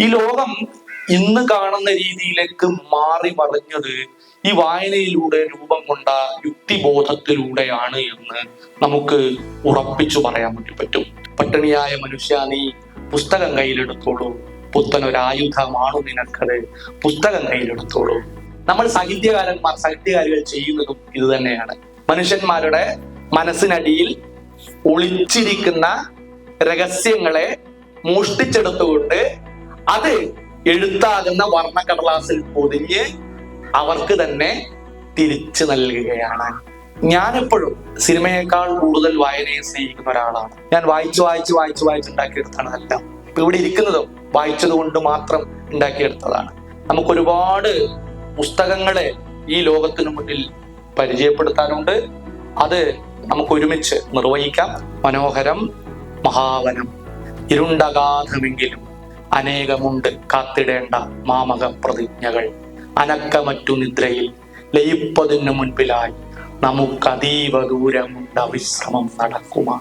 ഈ ലോകം ഇന്ന് കാണുന്ന രീതിയിലേക്ക് മാറി മറിഞ്ഞത് ഈ വായനയിലൂടെ രൂപം കൊണ്ട യുക്തിബോധത്തിലൂടെയാണ് എന്ന് നമുക്ക് ഉറപ്പിച്ചു പറയാൻ വേണ്ടി പറ്റും. പട്ടിണിയായ മനുഷ്യ നീ പുസ്തകം കയ്യിലെടുത്തോളൂ. പുത്തനൊരായുധമാണു നിനക്കത്. പുസ്തകം കയ്യിലെടുത്തോളൂ. നമ്മൾ സാഹിത്യകാരന്മാർ സാഹിത്യകാരികൾ ചെയ്യുന്നതും ഇത് തന്നെയാണ്. മനുഷ്യന്മാരുടെ മനസ്സിനടിയിൽ ഒളിച്ചിരിക്കുന്ന രഹസ്യങ്ങളെ മോഷ്ടിച്ചെടുത്തുകൊണ്ട് അത് എഴുത്താകുന്ന വർണക്കടലാസിൽ പൊതിഞ്ഞ് അവർക്ക് തന്നെ തിരിച്ചു നൽകുകയാണ്. ഞാനെപ്പോഴും സിനിമയേക്കാൾ കൂടുതൽ വായനയെ സ്നേഹിക്കുന്ന ഒരാളാണ്. ഞാൻ വായിച്ചു വായിച്ചു വായിച്ചു വായിച്ചുണ്ടാക്കിയെടുത്താണ് എല്ലാം ഇപ്പൊ ഇവിടെ ഇരിക്കുന്നതും വായിച്ചത് കൊണ്ട് മാത്രം ഉണ്ടാക്കിയെടുത്തതാണ്. നമുക്ക് ഒരുപാട് പുസ്തകങ്ങളെ ഈ ലോകത്തിനു മുന്നിൽ പരിചയപ്പെടുത്താനുണ്ട്. അത് നമുക്ക് ഒരുമിച്ച് നിർവഹിക്കാം. മനോഹരം മഹാവനം. ഇരുണ്ടഗാധമെങ്കിലും അനേകമുണ്ട് കാത്തിടേണ്ട മാമക പ്രതിജ്ഞകൾ. അനക്കമറ്റു നിദ്രയിൽ ലയിപ്പതിനു മുൻപിലായി നമുക്കതീവ ദൂരമുണ്ട് വിശ്രമം നടക്കുമാ.